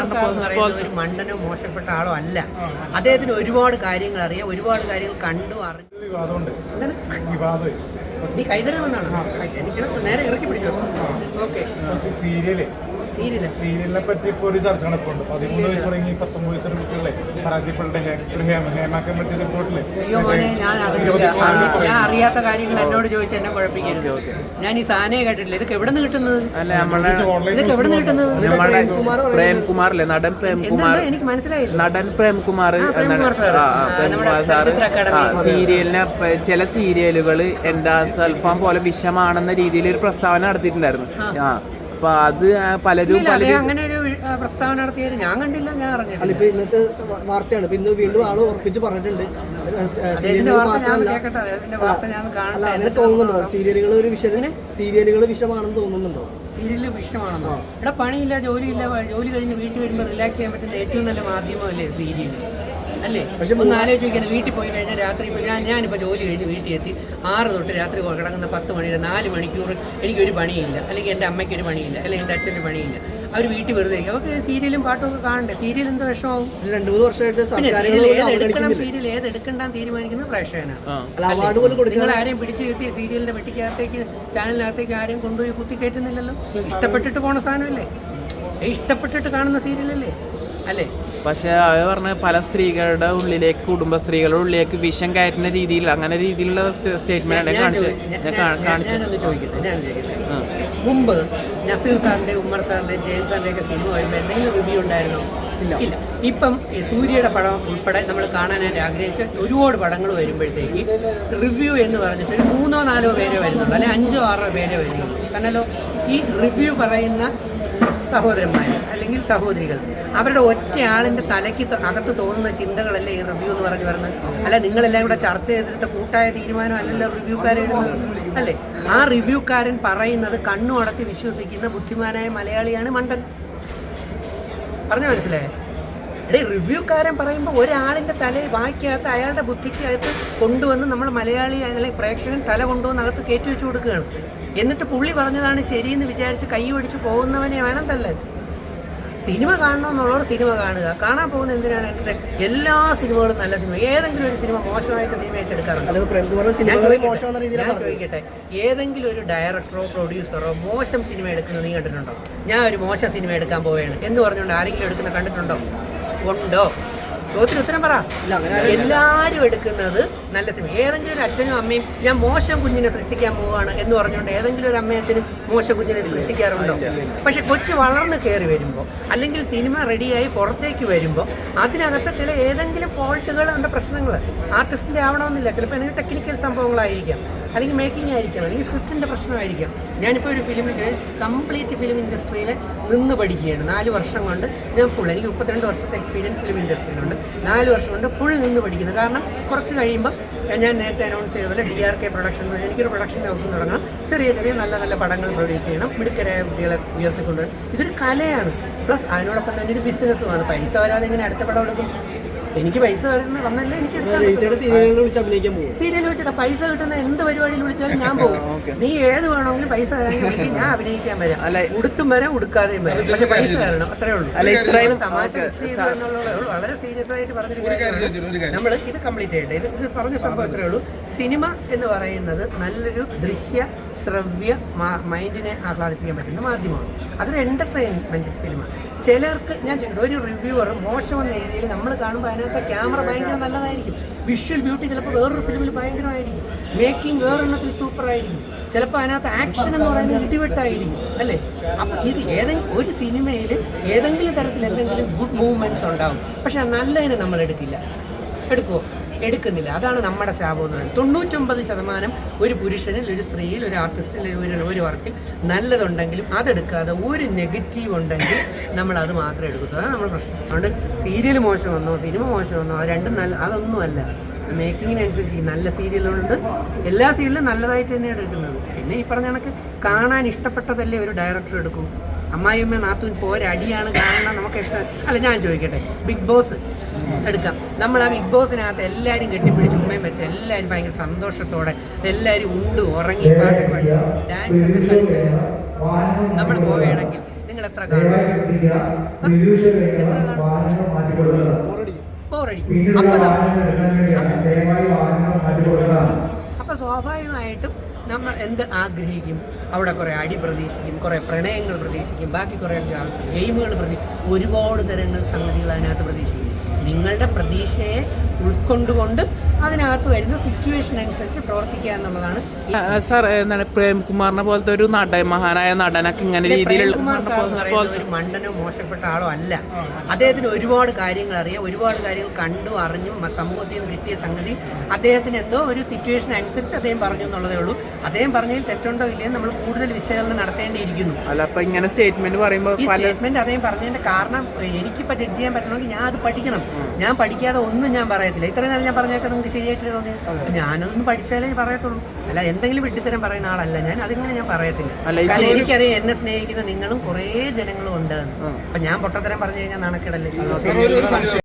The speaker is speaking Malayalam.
ശ്രീകുമാർ സാർ എന്ന് പറയുന്നത് ഒരു മണ്ടനോ മോശപ്പെട്ട ആളോ അല്ല. അദ്ദേഹത്തിന് ഒരുപാട് കാര്യങ്ങൾ അറിയാം ഒരുപാട് കാര്യങ്ങൾ കണ്ടു അറിഞ്ഞു. നീ കൈതരണമെന്നാണ് നേരെ ഇറക്കി പിടിച്ചോ. ഓക്കെ. സീരിയൽ. സീരിയലിനെ പറ്റി ഇപ്പോൾ ഒരു ചർച്ച നടക്കുന്നുണ്ട് പതിമൂന്ന് വയസ്സ് തുടങ്ങി പത്തൊമ്പത് വയസ്സുള്ള കുട്ടികളെ പരാജയപ്പെട്ട ഹേമാക്കാൻ പറ്റിയ റിപ്പോർട്ടിൽ അയ്യോ മോനെ ഞാൻ അറിയില്ല. ഞാൻ അറിയാത്ത കാര്യങ്ങൾ എന്നോട് ചോദിച്ച് എന്നെ കുഴപ്പിക്കരുത്. ഞാൻ ഈ സാധനം കേട്ടിട്ടില്ല. ഇതൊക്കെ എവിടെ നിന്ന് കിട്ടുന്നത്? അല്ല നമ്മളെ ഇതൊക്കെ എവിടെ നിന്ന് കിട്ടുന്നത്? അല്ലേ നടൻ പ്രേംകുമാർ എനിക്ക് മനസ്സിലായില്ല. നടൻ പ്രേംകുമാർ. സീരിയലിനെ ചില സീരിയലുകൾ എന്താ സൽഫാം പോലെ വിഷമാണെന്ന രീതിയിൽ ഒരു പ്രസ്താവന നടത്തിയിട്ടുണ്ടായിരുന്നു. ആ. അപ്പൊ അത് പലരും അങ്ങനെ ഒരു പ്രസ്താവന നടത്തിയത് ഞാൻ കണ്ടില്ല ഞാൻ അറിഞ്ഞില്ല ഇപ്പൊ ഇന്നത്തെ വാർത്തയാണ്. ഇപ്പൊ ഇന്ന് വീണ്ടും ആൾ ഉറപ്പിച്ച് പറഞ്ഞിട്ടുണ്ട്. അല്ല തോന്നുന്നുണ്ടോ? സീരിയലുകൾ ഒരു വിഷയം സീരിയലുകൾ വിഷമാണെന്ന് തോന്നുന്നുണ്ടോ? സീരിയൽ വിഷമാണെന്നോ ഇവിടെ പണിയില്ല ജോലിയില്ല ജോലി കഴിഞ്ഞ് വീട്ടിൽ വരുമ്പോൾ റിലാക്സ് ചെയ്യാൻ പറ്റുന്ന ഏറ്റവും നല്ല മാധ്യമമല്ലേ സീരിയൽ അല്ലേ? ഒന്ന് ആലോചിച്ച് നോക്കിയാൽ വീട്ടിൽ പോയി കഴിഞ്ഞാൽ രാത്രി ഇപ്പോൾ ഞാൻ ഞാനിപ്പോൾ ജോലി കഴിഞ്ഞ് വീട്ടിൽ എത്തി ആറ് തൊട്ട് രാത്രി കിടക്കുന്ന പത്ത് മണി വരെ നാല് മണിക്കൂർ എനിക്കൊരു പണിയില്ല. അല്ലെങ്കിൽ എന്റെ അമ്മയ്ക്കൊരു പണിയില്ല. അല്ലെങ്കിൽ എന്റെ അച്ഛന്റെ പണിയില്ല. അവർ വീട്ടിൽ വെറുതെ. അവർക്ക് സീരിയലും പാട്ടും ഒക്കെ കാണണ്ടേ? സീരിയൽ എന്ത് വിഷമാവും രണ്ട് മൂന്ന് വർഷമായിട്ട് എടുക്കണം സീരിയൽ ഏത് എടുക്കണ്ടെന്ന് തീരുമാനിക്കുന്നത് പ്രേക്ഷകനാണ്. നിങ്ങൾ ആരെയും പിടിച്ചു കയറ്റി സീരിയലിന്റെ വെട്ടിക്കകത്തേക്ക് ചാനലിനകത്തേക്ക് ആരെയും കൊണ്ടുപോയി കുത്തിക്കയറ്റുന്നില്ലല്ലോ? ഇഷ്ടപ്പെട്ടിട്ട് പോണ സാധനമല്ലേ? ഇഷ്ടപ്പെട്ടിട്ട് കാണുന്ന സീരിയലല്ലേ? അല്ലേ? പക്ഷെ അവർ പറഞ്ഞ പല സ്ത്രീകളുടെ ഉള്ളിലേക്ക് കുടുംബ സ്ത്രീകളുടെ ഉള്ളിലേക്ക് വിഷം കയറ്റുന്ന രീതിയിൽ അങ്ങനെ രീതിയിലുള്ള സ്റ്റേറ്റ്മെന്റ് കാണിച്ചു. മുമ്പ് നസീർ സാറിന്റെ ഉമ്മർ സാറിന്റെ ജയിൽ സാറിന്റെ ഒക്കെ സിനിമ വരുമ്പോൾ എന്തെങ്കിലും റിവ്യൂ ഉണ്ടായിരുന്നോ? ഇല്ല. ഇപ്പം സൂര്യയുടെ പടം ഉൾപ്പെടെ നമ്മൾ കാണാനായിട്ട് ആഗ്രഹിച്ച ഒരുപാട് പടങ്ങൾ വരുമ്പോഴത്തേക്ക് റിവ്യൂ എന്ന് പറഞ്ഞിട്ട് മൂന്നോ നാലോ പേരെ വരുന്നുള്ളൂ അല്ലെ അഞ്ചോ ആറോ പേരെ വരുന്നുള്ളൂ. കാരണല്ലോ ഈ റിവ്യൂ പറയുന്ന സഹോദരന്മാർ അല്ലെങ്കിൽ സഹോദരികൾ. അവരുടെ ഒറ്റയാളിന്റെ തലയ്ക്ക് അകത്ത് തോന്നുന്ന ചിന്തകളല്ലേ ഈ റിവ്യൂ എന്ന് പറഞ്ഞു വരുന്നത്? അല്ല നിങ്ങളെല്ലാം കൂടെ ചർച്ച ചെയ്തെടുത്ത കൂട്ടായ തീരുമാനം അല്ലല്ലോ റിവ്യൂക്കാരെ എഴുതുന്നത് അല്ലേ? ആ റിവ്യൂക്കാരൻ പറയുന്നത് കണ്ണു അടച്ച് വിശ്വസിക്കുന്ന ബുദ്ധിമാനായ മലയാളിയാണ് മണ്ടൻ. പറഞ്ഞു മനസ്സിലായേ? എടേ റിവ്യൂക്കാരൻ പറയുമ്പോൾ ഒരാളിന്റെ തലയിൽ വായിക്കകത്ത് അയാളുടെ ബുദ്ധിക്കകത്ത് കൊണ്ടുവന്ന് നമ്മൾ മലയാളി അല്ലെങ്കിൽ പ്രേക്ഷകൻ തല കൊണ്ടുവന്ന് അകത്ത് കയറ്റി വെച്ച് കൊടുക്കുകയാണ്. എന്നിട്ട് പുള്ളി പറഞ്ഞതാണ് ശരിയെന്ന് വിചാരിച്ച് കൈ ഒടിച്ച് പോകുന്നവനെ വേണം തല്ലാൻ. സിനിമ കാണണമെന്നുള്ളവർ സിനിമ കാണുക. കാണാൻ പോകുന്ന എന്തിനാണ് എന്റെ എല്ലാ സിനിമകളും നല്ല സിനിമ. ഏതെങ്കിലും ഒരു സിനിമ മോശമായിട്ട് സിനിമയായിട്ട് എടുക്കാറുണ്ട് ചോദിക്കട്ടെ, ഞാൻ ചോദിക്കട്ടെ ഏതെങ്കിലും ഒരു ഡയറക്ടറോ പ്രൊഡ്യൂസറോ മോശം സിനിമ എടുക്കുന്നത് നീ കണ്ടിട്ടുണ്ടോ? ഞാൻ ഒരു മോശം സിനിമ എടുക്കാൻ പോവുകയാണ്. എന്ന് പറഞ്ഞുകൊണ്ട് ആരെങ്കിലും എടുക്കുന്ന കണ്ടിട്ടുണ്ടോ? ഉണ്ടോ? ചോദ്യത്തിന് ഉത്തരം പറ. എല്ലാവരും എടുക്കുന്നത് നല്ല സിനിമ. ഏതെങ്കിലും ഒരു അച്ഛനും അമ്മയും ഞാൻ മോശം കുഞ്ഞിനെ സൃഷ്ടിക്കാൻ പോവുകയാണ് എന്ന് പറഞ്ഞുകൊണ്ട് ഏതെങ്കിലും ഒരു അമ്മയും അച്ഛനും മോശം കുഞ്ഞിനെ സൃഷ്ടിക്കാറുണ്ടോ? പക്ഷെ കൊച്ചു വളർന്ന് കയറി വരുമ്പോൾ അല്ലെങ്കിൽ സിനിമ റെഡിയായി പുറത്തേക്ക് വരുമ്പോൾ അതിനകത്ത് ചില ഏതെങ്കിലും ഫോൾട്ടുകൾ ഉണ്ട് പ്രശ്നങ്ങൾ ആർട്ടിസ്റ്റിന്റെ ആവണമെന്നില്ല. ചിലപ്പോൾ എന്തെങ്കിലും ടെക്നിക്കൽ സംഭവങ്ങളായിരിക്കാം. അല്ലെങ്കിൽ മേക്കിംഗ് ആയിരിക്കാം. അല്ലെങ്കിൽ സ്ക്രിപ്റ്റിന്റെ പ്രശ്നമായിരിക്കാം. ഞാനിപ്പോൾ ഒരു ഫിലിം കംപ്ലീറ്റ് ഫിലിം ഇൻഡസ്ട്രിയിൽ നിന്ന് പഠിക്കുകയാണ്. നാല് വർഷം കൊണ്ട് ഞാൻ ഫുൾ എനിക്ക് മുപ്പത്തിരണ്ട് വർഷത്തെ എക്സ്പീരിയൻസ് ഫിലിം ഇൻഡസ്ട്രിയിലുണ്ട്. നാല് വർഷം കൊണ്ട് ഫുൾ നിന്ന് പഠിക്കുന്നത്. കാരണം കുറച്ച് കഴിയുമ്പോൾ ഞാൻ നേരത്തെ അനൗൺസ് ചെയ്ത പോലെ ഡി ആർ കെ പ്രൊഡക്ഷൻ എനിക്കൊരു പ്രൊഡക്ഷൻ ഹൗസ് തുടങ്ങണം. ചെറിയ ചെറിയ നല്ല നല്ല പടങ്ങൾ പ്രൊഡ്യൂസ് ചെയ്യണം. മിടുക്കരായ കുട്ടികളെ ഉയർത്തിക്കൊണ്ടുവരണം ഇതൊരു കലയാണ്. പ്ലസ് അതിനോടൊപ്പം തന്നെ ഒരു ബിസിനസ്സുമാണ് പൈസ വരാതെ ഇങ്ങനെ അടുത്ത പടം എടുക്കും. എനിക്ക് പൈസ വരണ വന്നല്ലേ എനിക്ക് സീരിയൽ വെച്ചിട്ട് പൈസ കിട്ടുന്ന എന്ത് പരിപാടിയിൽ വിളിച്ചാലും ഞാൻ പോകും. നീ ഏത് വേണമെങ്കിലും പൈസ തരാമെങ്കിൽ ഞാൻ അഭിനയിക്കാൻ വരാം. അല്ല, ഉടുത്തും വരാം ഉടുക്കാതെയും വരാം. പക്ഷെ പൈസ തരണം അത്രേ ഉള്ളൂ. തമാശ വളരെ സീരിയസ് ആയിട്ട് പറഞ്ഞിരിക്കുന്നത് നമ്മൾ ഇത് കംപ്ലീറ്റ് ചെയ്യട്ടെ. ഇത് ഇത് പറഞ്ഞ സംഭവം അത്രേ ഉള്ളൂ. സിനിമ എന്ന് പറയുന്നത് നല്ലൊരു ദൃശ്യ ശ്രവ്യ മൈൻഡിനെ ആഹ്ലാദിപ്പിക്കാൻ പറ്റുന്ന മാധ്യമമാണ്. അതൊരു എന്റർടൈൻമെന്റ് ഫിലിമാണ് ചിലർക്ക് ഞാൻ ഒരു റിവ്യൂവർ മോശമെന്ന് എഴുതിയിൽ നമ്മൾ കാണുമ്പോൾ അതിനകത്ത് ക്യാമറ ഭയങ്കര നല്ലതായിരിക്കും. വിഷ്വൽ ബ്യൂട്ടി ചിലപ്പോൾ വേറൊരു ഫിലിമിൽ ഭയങ്കരമായിരിക്കും. മേക്കിംഗ് വേറൊരെണ്ണത്തിൽ സൂപ്പറായിരിക്കും ചിലപ്പോൾ അതിനകത്ത് ആക്ഷൻ എന്ന് പറയുന്നത് ഇടിവെട്ടായിരിക്കും അല്ലേ? അപ്പം ഇത് ഏതെങ്കിലും ഒരു സിനിമയിൽ ഏതെങ്കിലും തരത്തിൽ എന്തെങ്കിലും ഗുഡ് മൂവ്മെന്റ്സ് ഉണ്ടാവും. പക്ഷേ നല്ലതിന് നമ്മൾ എടുക്കില്ല. എടുക്കുമോ എടുക്കുന്നില്ല. അതാണ് നമ്മുടെ ശാപം എന്ന് പറയുന്നത്. തൊണ്ണൂറ്റൊമ്പത് ശതമാനം ഒരു പുരുഷനിൽ ഒരു സ്ത്രീയിൽ ഒരു ആർട്ടിസ്റ്റിൽ ഒരു ഒരു വർക്കിൽ നല്ലതുണ്ടെങ്കിലും അതെടുക്കാതെ ഒരു നെഗറ്റീവ് ഉണ്ടെങ്കിൽ നമ്മൾ അത് മാത്രം എടുക്കത്തുള്ളൂ അതാണ് നമ്മുടെ പ്രശ്നം. അതുകൊണ്ട് സീരിയൽ മോശമെന്നോ സിനിമ മോശമെന്നോ രണ്ടും നല്ല അതൊന്നുമല്ല അത് മേക്കിങ്ങിനനുസരിച്ച് നല്ല സീരിയലുണ്ട് എല്ലാ സീരിയലും നല്ലതായിട്ട് തന്നെയാണ് എടുക്കുന്നത്. പിന്നെ ഈ പറഞ്ഞ കണക്ക് കാണാൻ ഇഷ്ടപ്പെട്ടതല്ലേ ഒരു ഡയറക്ടർ എടുക്കൂ? അമ്മായിയമ്മ നാത്തൂൻ പോരടിയാണ് കാണണം നമുക്ക് ഇഷ്ടം. അല്ല ഞാൻ ചോദിക്കട്ടെ. ബിഗ് ബോസ് എടുക്കാം. നമ്മൾ ആ ബിഗ് ബോസിനകത്ത് എല്ലാവരും കെട്ടിപ്പിടിച്ച് ഉമ്മയും വെച്ച് എല്ലാവരും ഭയങ്കര സന്തോഷത്തോടെ എല്ലാവരും ഉണ്ട് ഉറങ്ങി പാട്ട് പാടി. ഡാൻസ് ഒക്കെ കളിച്ച് നമ്മൾ പോവുകയാണെങ്കിൽ നിങ്ങൾ എത്ര കാണും? എത്ര കാണും? ബോറടി. സ്വാഭാവികമായിട്ടും നമ്മൾ എന്ത് ആഗ്രഹിക്കും? അവിടെ കുറേ അടി പ്രതീക്ഷിക്കും കുറേ പ്രണയങ്ങൾ പ്രതീക്ഷിക്കും ബാക്കി കുറേ ഗെയിമുകൾ പ്രതീക്ഷിക്കും ഒരുപാട് തരങ്ങൾ സംഗതികൾ അതിനകത്ത് പ്രതീക്ഷിക്കും. നിങ്ങളുടെ പ്രതീക്ഷയെ ഉൾക്കൊണ്ടുകൊണ്ട് അതിനകത്ത് വരുന്ന സിറ്റുവേഷൻ അനുസരിച്ച് പ്രവർത്തിക്കുക എന്നുള്ളതാണ്. സാർ എന്താണ് പ്രേംകുമാറിനെ പോലത്തെ ഒരു നടൻ മഹാനായ നടനൊക്കെ ഇങ്ങനെ രീതിയിലുള്ള ഒരു മണ്ടനോ മോശപ്പെട്ട ആളോ അല്ല. അദ്ദേഹത്തിന് ഒരുപാട് കാര്യങ്ങൾ അറിയാം. ഒരുപാട് കാര്യങ്ങൾ കണ്ടു അറിഞ്ഞു സമൂഹത്തിൽ നിന്ന് കിട്ടിയ സംഗതി അദ്ദേഹത്തിന് എന്തോ ഒരു സിറ്റുവേഷൻ അനുസരിച്ച് അദ്ദേഹം പറഞ്ഞു എന്നുള്ളതേ ഉള്ളൂ. അദ്ദേഹം പറഞ്ഞതിൽ തെറ്റുണ്ടോ ഇല്ലയോ നമ്മൾ കൂടുതൽ വിശകലനം നടത്തേണ്ടിയിരിക്കുന്നു. അല്ല അപ്പൊ ഇങ്ങനെ സ്റ്റേറ്റ്മെന്റ് പറയുമ്പോൾ സ്റ്റേറ്റ്മെന്റ് അദ്ദേഹം പറഞ്ഞതിന്റെ കാരണം എനിക്കിപ്പോ ജഡ്ജ് ചെയ്യാൻ പറ്റണമെങ്കിൽ ഞാൻ അത് പഠിക്കണം. ഞാൻ പഠിക്കാതെ ഒന്നും ഞാൻ പറയത്തില്ല. ഇത്രയും നേരം ഞാൻ പറഞ്ഞേക്കാൻ നിങ്ങൾക്ക് ശരിയായിട്ടില്ല തോന്നിയത്. അപ്പൊ ഞാനതൊന്നും പഠിച്ചാലേ പറയത്തുള്ളൂ. അല്ല എന്തെങ്കിലും വിഡ്ഢിത്തരം പറയുന്ന ആളല്ല. ഞാൻ അതിങ്ങനെ ഞാൻ പറയത്തില്ല. അല്ല, കാരണം എനിക്കറിയാം എന്നെ സ്നേഹിക്കുന്ന നിങ്ങളും കുറേ ജനങ്ങളും ഉണ്ട്. അപ്പൊ ഞാൻ പൊട്ടത്തരം പറഞ്ഞു കഴിഞ്ഞാൽ നാണക്കേടല്ലേ?